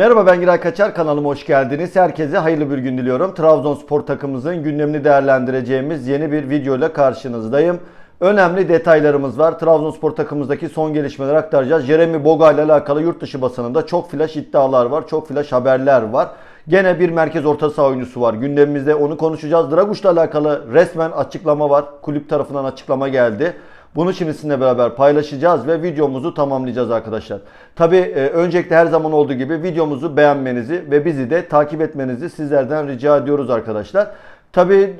Merhaba ben Giray Kaçar kanalıma hoş geldiniz. Herkese hayırlı bir gün diliyorum. Trabzonspor takımımızın gündemini değerlendireceğimiz yeni bir video ile karşınızdayım. Önemli detaylarımız var. Trabzonspor takımımızdaki son gelişmeleri aktaracağız. Jeremy Boga ile alakalı yurt dışı basınında çok flash iddialar var. Çok flash haberler var. Gene bir merkez orta saha oyuncusu var. Gündemimizde onu konuşacağız. Draguş'la alakalı resmen açıklama var. Kulüp tarafından açıklama geldi. Bunu şimdi sizinle beraber paylaşacağız ve videomuzu tamamlayacağız arkadaşlar. Tabi öncelikle her zaman olduğu gibi videomuzu beğenmenizi ve bizi de takip etmenizi sizlerden rica ediyoruz arkadaşlar. Tabi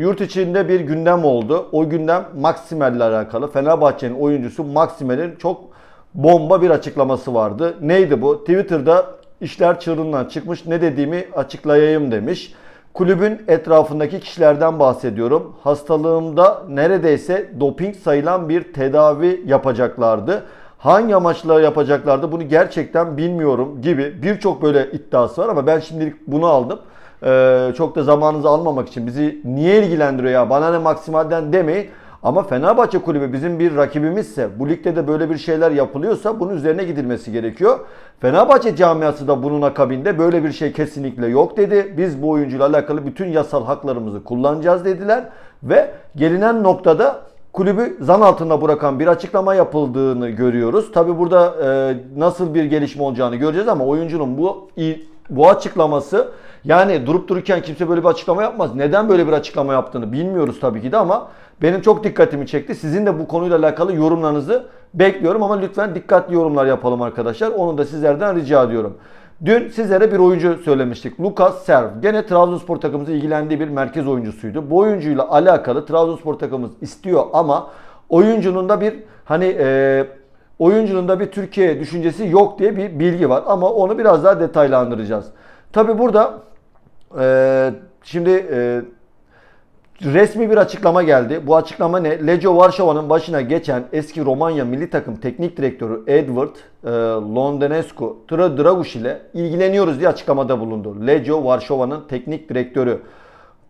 yurt içinde bir gündem oldu. O gündem Maksimel'le alakalı. Fenerbahçe'nin oyuncusu Maksimel'in çok bomba bir açıklaması vardı. Neydi bu? Twitter'da işler çığırından çıkmış ne dediğimi açıklayayım demiş. Kulübün etrafındaki kişilerden bahsediyorum. Hastalığımda neredeyse doping sayılan bir tedavi yapacaklardı. Hangi amaçla yapacaklardı bunu gerçekten bilmiyorum gibi birçok böyle iddiası var ama ben şimdilik bunu aldım. Ee, çok da zamanınızı almamak için bizi niye ilgilendiriyor ya bana ne maksimalden demeyin. Ama Fenerbahçe kulübü bizim bir rakibimizse, bu ligde de böyle bir şeyler yapılıyorsa bunun üzerine gidilmesi gerekiyor. Fenerbahçe camiası da bunun akabinde böyle bir şey kesinlikle yok dedi. Biz bu oyuncuyla alakalı bütün yasal haklarımızı kullanacağız dediler. Ve gelinen noktada kulübü zan altında bırakan bir açıklama yapıldığını görüyoruz. Tabi burada e, nasıl bir gelişme olacağını göreceğiz ama oyuncunun bu bu açıklaması yani durup dururken kimse böyle bir açıklama yapmaz. Neden böyle bir açıklama yaptığını bilmiyoruz tabii ki de ama benim çok dikkatimi çekti. Sizin de bu konuyla alakalı yorumlarınızı bekliyorum ama lütfen dikkatli yorumlar yapalım arkadaşlar. Onu da sizlerden rica ediyorum. Dün sizlere bir oyuncu söylemiştik. Lucas Serv. Gene Trabzonspor takımımızın ilgilendiği bir merkez oyuncusuydu. Bu oyuncuyla alakalı Trabzonspor takımımız istiyor ama oyuncunun da bir hani e, oyuncunun da bir Türkiye düşüncesi yok diye bir bilgi var. Ama onu biraz daha detaylandıracağız. Tabi burada e, şimdi e, resmi bir açıklama geldi. Bu açıklama ne? Legio Varşova'nın başına geçen eski Romanya milli takım teknik direktörü Edward e, Londenescu Draguş ile ilgileniyoruz diye açıklamada bulundu. Legio Varşova'nın teknik direktörü.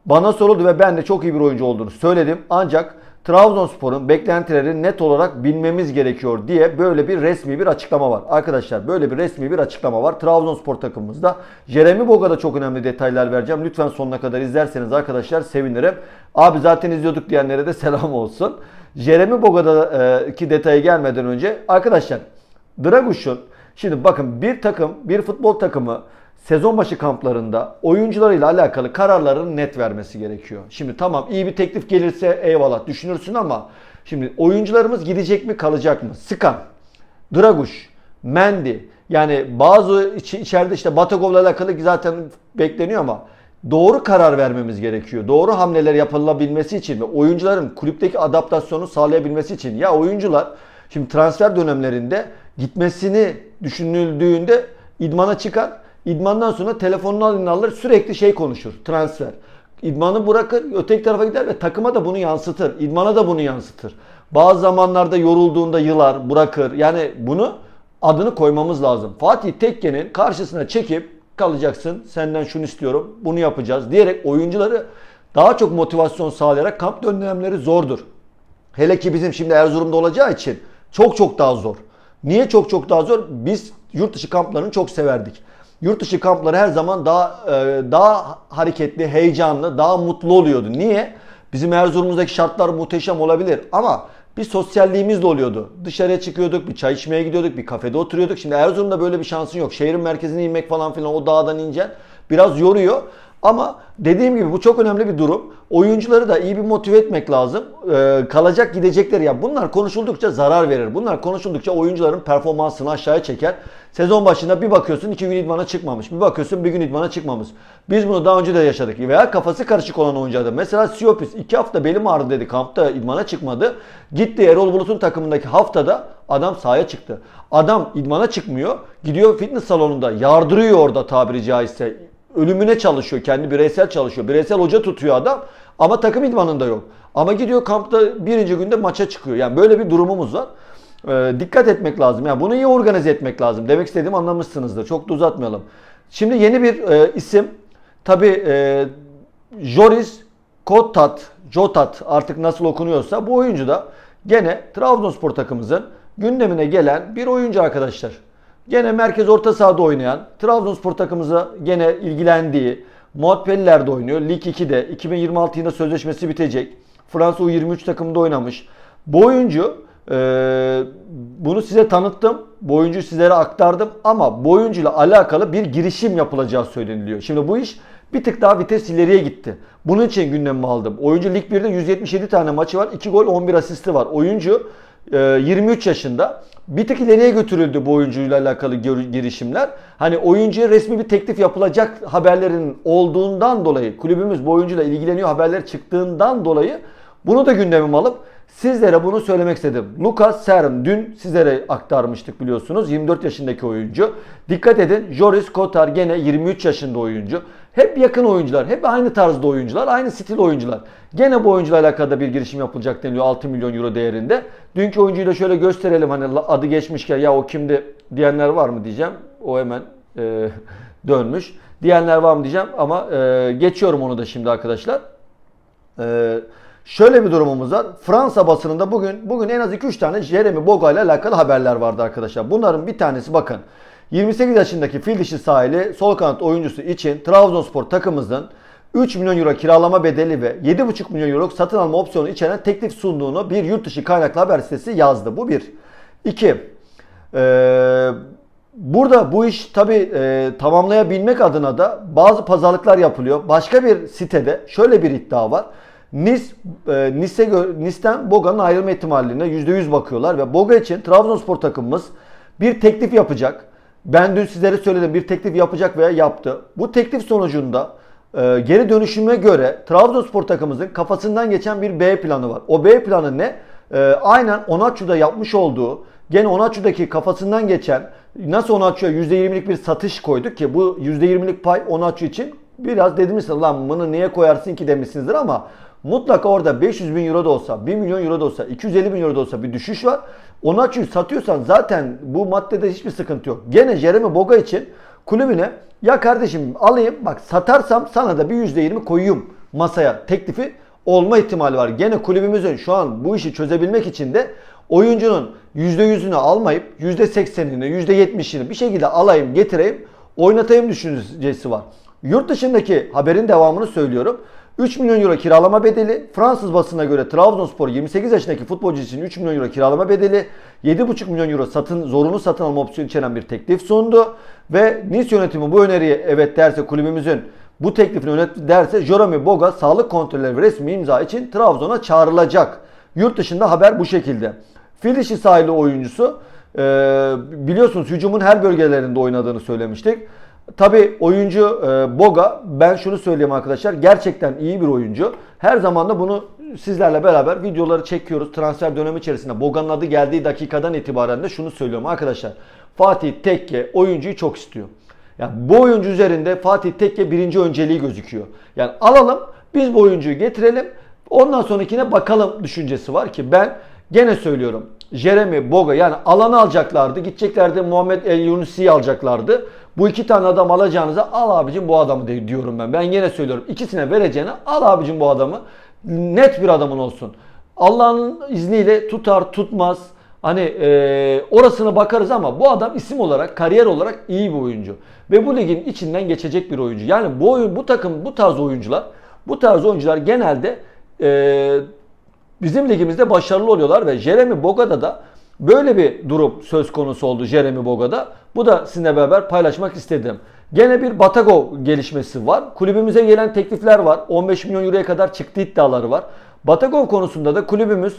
Bana soruldu ve ben de çok iyi bir oyuncu olduğunu söyledim. Ancak Trabzonspor'un beklentileri net olarak bilmemiz gerekiyor diye böyle bir resmi bir açıklama var. Arkadaşlar böyle bir resmi bir açıklama var. Trabzonspor takımımızda. Jeremy Boga'da çok önemli detaylar vereceğim. Lütfen sonuna kadar izlerseniz arkadaşlar sevinirim. Abi zaten izliyorduk diyenlere de selam olsun. Jeremy Boga'daki detaya gelmeden önce arkadaşlar Draguş'un şimdi bakın bir takım bir futbol takımı sezon başı kamplarında oyuncularıyla alakalı kararlarını net vermesi gerekiyor. Şimdi tamam iyi bir teklif gelirse eyvallah düşünürsün ama şimdi oyuncularımız gidecek mi kalacak mı? Sıkan, Draguş, Mendy yani bazı iç, içeride işte Batagov'la alakalı zaten bekleniyor ama doğru karar vermemiz gerekiyor. Doğru hamleler yapılabilmesi için ve oyuncuların kulüpteki adaptasyonu sağlayabilmesi için ya oyuncular şimdi transfer dönemlerinde gitmesini düşünüldüğünde idmana çıkar İdmandan sonra telefonunu eline alır sürekli şey konuşur. Transfer. İdmanı bırakır öteki tarafa gider ve takıma da bunu yansıtır. İdmana da bunu yansıtır. Bazı zamanlarda yorulduğunda yılar bırakır. Yani bunu adını koymamız lazım. Fatih Tekke'nin karşısına çekip kalacaksın senden şunu istiyorum bunu yapacağız diyerek oyuncuları daha çok motivasyon sağlayarak kamp dönemleri zordur. Hele ki bizim şimdi Erzurum'da olacağı için çok çok daha zor. Niye çok çok daha zor? Biz yurt dışı kamplarını çok severdik. Yurt dışı kampları her zaman daha e, daha hareketli, heyecanlı, daha mutlu oluyordu. Niye? Bizim Erzurum'daki şartlar muhteşem olabilir ama bir sosyalliğimiz de oluyordu. Dışarıya çıkıyorduk, bir çay içmeye gidiyorduk, bir kafede oturuyorduk. Şimdi Erzurum'da böyle bir şansın yok. Şehrin merkezine inmek falan filan o dağdan ineceksin. Biraz yoruyor. Ama dediğim gibi bu çok önemli bir durum. Oyuncuları da iyi bir motive etmek lazım. Ee, kalacak gidecekler ya bunlar konuşuldukça zarar verir. Bunlar konuşuldukça oyuncuların performansını aşağıya çeker. Sezon başında bir bakıyorsun iki gün idmana çıkmamış. Bir bakıyorsun bir gün idmana çıkmamış. Biz bunu daha önce de yaşadık. Veya kafası karışık olan oyuncularda. Mesela Siopis iki hafta belim ağrıdı dedi kampta idmana çıkmadı. Gitti Erol Bulut'un takımındaki haftada adam sahaya çıktı. Adam idmana çıkmıyor. Gidiyor fitness salonunda yardırıyor orada tabiri caizse ölümüne çalışıyor. Kendi bireysel çalışıyor. Bireysel hoca tutuyor adam ama takım idmanında yok. Ama gidiyor kampta birinci günde maça çıkıyor. Yani böyle bir durumumuz var. Ee, dikkat etmek lazım. Yani bunu iyi organize etmek lazım. Demek istediğimi anlamışsınızdır. Çok da uzatmayalım. Şimdi yeni bir e, isim. Tabi e, Joris Kotat, Jotat artık nasıl okunuyorsa bu oyuncu da gene Trabzonspor takımımızın gündemine gelen bir oyuncu arkadaşlar. Gene merkez orta sahada oynayan, Trabzonspor takımımıza gene ilgilendiği, Montpellier'de oynuyor. Lig 2'de 2026 yılında sözleşmesi bitecek. Fransa U23 takımında oynamış. Bu oyuncu e, bunu size tanıttım. Bu oyuncuyu sizlere aktardım ama bu oyuncuyla alakalı bir girişim yapılacağı söyleniliyor. Şimdi bu iş bir tık daha vites ileriye gitti. Bunun için gündemime aldım. Oyuncu Lig 1'de 177 tane maçı var. 2 gol 11 asisti var. Oyuncu 23 yaşında. Bir tık ileriye götürüldü bu oyuncuyla alakalı girişimler. Hani oyuncuya resmi bir teklif yapılacak haberlerin olduğundan dolayı kulübümüz bu oyuncuyla ilgileniyor haberler çıktığından dolayı bunu da gündemime alıp sizlere bunu söylemek istedim. Lucas Serm dün sizlere aktarmıştık biliyorsunuz. 24 yaşındaki oyuncu. Dikkat edin Joris Kotar gene 23 yaşında oyuncu. Hep yakın oyuncular, hep aynı tarzda oyuncular, aynı stil oyuncular. Gene bu oyuncuyla alakalı bir girişim yapılacak deniliyor 6 milyon euro değerinde. Dünkü oyuncuyu da şöyle gösterelim hani adı geçmişken ya o kimdi diyenler var mı diyeceğim. O hemen e, dönmüş. Diyenler var mı diyeceğim ama e, geçiyorum onu da şimdi arkadaşlar. Ee, şöyle bir durumumuz var. Fransa basınında bugün bugün en az 2-3 tane Jeremy Boga ile alakalı haberler vardı arkadaşlar. Bunların bir tanesi bakın. 28 yaşındaki fil dişi sahili sol kanat oyuncusu için Trabzonspor takımımızın 3 milyon euro kiralama bedeli ve 7,5 milyon euro satın alma opsiyonu içeren teklif sunduğunu bir yurt dışı kaynaklı haber sitesi yazdı. Bu bir. İki. Ee, burada bu iş tabi tamamlayabilmek adına da bazı pazarlıklar yapılıyor. Başka bir sitede şöyle bir iddia var. Nice, e, Nice, gö- Nice'den Boga'nın ayrılma ihtimaline %100 bakıyorlar ve Boga için Trabzonspor takımımız bir teklif yapacak. Ben dün sizlere söyledim bir teklif yapacak veya yaptı. Bu teklif sonucunda e, geri dönüşüme göre Trabzonspor takımımızın kafasından geçen bir B planı var. O B planı ne? E, aynen Onaçu'da yapmış olduğu gene Onaçu'daki kafasından geçen nasıl Onaçu'ya %20'lik bir satış koyduk ki bu %20'lik pay Onaçu için biraz dediniz lan bunu niye koyarsın ki demişsinizdir ama mutlaka orada 500 bin euro da olsa 1 milyon euro da olsa 250 bin euro da olsa bir düşüş var. Onaçu'yu satıyorsan zaten bu maddede hiçbir sıkıntı yok. Gene Jeremy Boga için kulübüne ya kardeşim alayım bak satarsam sana da bir %20 koyayım masaya teklifi olma ihtimali var. Gene kulübümüzün şu an bu işi çözebilmek için de oyuncunun %100'ünü almayıp %80'ini, %70'ini bir şekilde alayım, getireyim, oynatayım düşüncesi var. Yurt dışındaki haberin devamını söylüyorum. 3 milyon euro kiralama bedeli. Fransız basına göre Trabzonspor 28 yaşındaki futbolcu için 3 milyon euro kiralama bedeli. 7,5 milyon euro satın zorunlu satın alma opsiyonu içeren bir teklif sundu. Ve Nice yönetimi bu öneriye evet derse kulübümüzün bu teklifini yönet derse Jerome Boga sağlık kontrolleri ve resmi imza için Trabzon'a çağrılacak. Yurt dışında haber bu şekilde. Fil dişi sahili oyuncusu biliyorsunuz hücumun her bölgelerinde oynadığını söylemiştik. Tabi oyuncu e, Boga ben şunu söyleyeyim arkadaşlar gerçekten iyi bir oyuncu. Her zaman da bunu sizlerle beraber videoları çekiyoruz. Transfer dönemi içerisinde Boga'nın adı geldiği dakikadan itibaren de şunu söylüyorum arkadaşlar. Fatih Tekke oyuncuyu çok istiyor. Yani bu oyuncu üzerinde Fatih Tekke birinci önceliği gözüküyor. Yani alalım biz bu oyuncuyu getirelim ondan sonrakine bakalım düşüncesi var ki ben gene söylüyorum. Jeremy Boga yani alanı alacaklardı. Gideceklerdi Muhammed El Yunusi'yi alacaklardı. Bu iki tane adam alacağınıza al abicim bu adamı diyorum ben. Ben yine söylüyorum. İkisine vereceğine al abicim bu adamı. Net bir adamın olsun. Allah'ın izniyle tutar tutmaz. Hani e, orasına bakarız ama bu adam isim olarak, kariyer olarak iyi bir oyuncu. Ve bu ligin içinden geçecek bir oyuncu. Yani bu oyun, bu takım, bu tarz oyuncular, bu tarz oyuncular genelde e, bizim ligimizde başarılı oluyorlar ve Jeremy Boga'da da böyle bir durum söz konusu oldu Jeremy Boga'da. Bu da sizinle beraber paylaşmak istedim. Gene bir Batago gelişmesi var. Kulübümüze gelen teklifler var. 15 milyon euroya kadar çıktı iddiaları var. Batagov konusunda da kulübümüz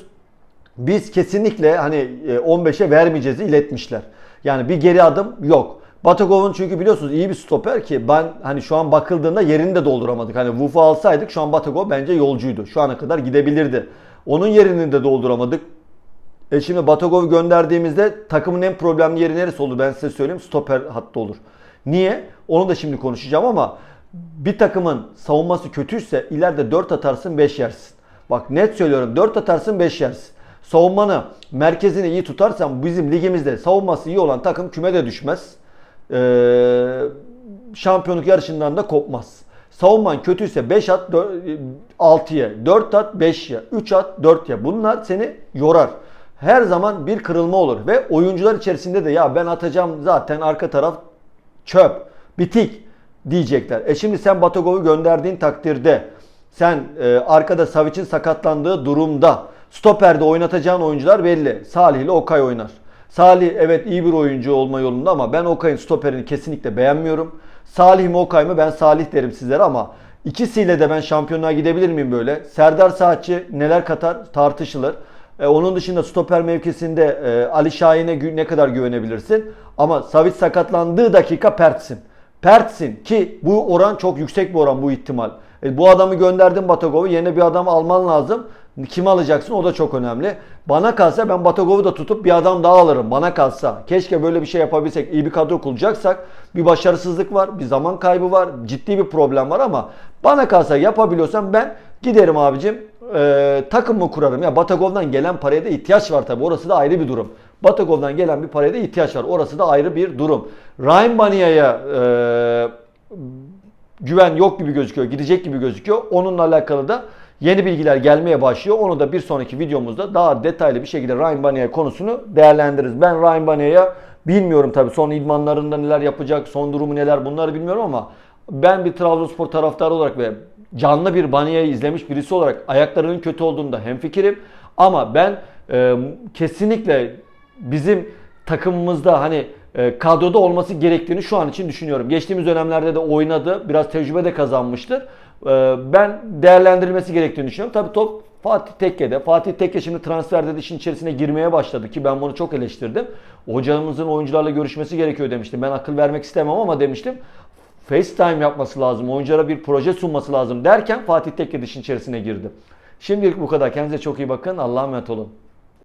biz kesinlikle hani e, 15'e vermeyeceğizi iletmişler. Yani bir geri adım yok. Batagov'un çünkü biliyorsunuz iyi bir stoper ki ben hani şu an bakıldığında yerini de dolduramadık. Hani Wuf'u alsaydık şu an Batagov bence yolcuydu. Şu ana kadar gidebilirdi. Onun yerini de dolduramadık. E şimdi Batagov gönderdiğimizde takımın en problemli yeri neresi olur ben size söyleyeyim stoper hattı olur. Niye? Onu da şimdi konuşacağım ama bir takımın savunması kötüyse ileride 4 atarsın 5 yersin. Bak net söylüyorum 4 atarsın 5 yersin. Savunmanı merkezini iyi tutarsan bizim ligimizde savunması iyi olan takım küme de düşmez. Ee, şampiyonluk yarışından da kopmaz. Savunman kötüyse 5 at 6'ya, 4 at 5'ye, 3 at 4'ye. Bunlar seni yorar. Her zaman bir kırılma olur ve oyuncular içerisinde de ya ben atacağım zaten arka taraf çöp, bitik diyecekler. E şimdi sen Batagov'u gönderdiğin takdirde sen e, arkada Savic'in sakatlandığı durumda stoperde oynatacağın oyuncular belli. Salih ile Okay oynar. Salih evet iyi bir oyuncu olma yolunda ama ben Okay'ın stoperini kesinlikle beğenmiyorum. Salih mi Okay mı? Ben Salih derim sizlere ama ikisiyle de ben şampiyonluğa gidebilir miyim böyle? Serdar Saatçi neler katar tartışılır. E, onun dışında stoper mevkisinde e, Ali Şahin'e ne kadar güvenebilirsin? Ama Savic sakatlandığı dakika pertsin. Pertsin ki bu oran çok yüksek bir oran bu ihtimal. E, bu adamı gönderdin Batagov'u yerine bir adam alman lazım. Kim alacaksın o da çok önemli. Bana kalsa ben Batagov'u da tutup bir adam daha alırım. Bana kalsa. Keşke böyle bir şey yapabilsek. iyi bir kadro kuracaksak bir başarısızlık var. Bir zaman kaybı var. Ciddi bir problem var ama bana kalsa yapabiliyorsam ben giderim abicim. E, takımımı kurarım. Ya Batagov'dan gelen paraya da ihtiyaç var tabii. Orası da ayrı bir durum. Batagov'dan gelen bir paraya da ihtiyaç var. Orası da ayrı bir durum. Ryan Bania'ya e, güven yok gibi gözüküyor, gidecek gibi gözüküyor. Onunla alakalı da yeni bilgiler gelmeye başlıyor. Onu da bir sonraki videomuzda daha detaylı bir şekilde Ryan Bania konusunu değerlendiririz. Ben Ryan Bania'ya bilmiyorum tabii son idmanlarında neler yapacak, son durumu neler bunları bilmiyorum ama ben bir Trabzonspor taraftarı olarak ve canlı bir Bania'yı izlemiş birisi olarak ayaklarının kötü olduğunda hemfikirim. Ama ben e, kesinlikle bizim takımımızda hani e, kadroda olması gerektiğini şu an için düşünüyorum. Geçtiğimiz dönemlerde de oynadı. Biraz tecrübe de kazanmıştır. E, ben değerlendirilmesi gerektiğini düşünüyorum. Tabii top Fatih Tekke'de. Fatih Tekke şimdi transferde de işin içerisine girmeye başladı ki ben bunu çok eleştirdim. Hocamızın oyuncularla görüşmesi gerekiyor demiştim. Ben akıl vermek istemem ama demiştim. FaceTime yapması lazım. Oyunculara bir proje sunması lazım derken Fatih Tekke de işin içerisine girdi. Şimdilik bu kadar. Kendinize çok iyi bakın. Allah'a emanet olun.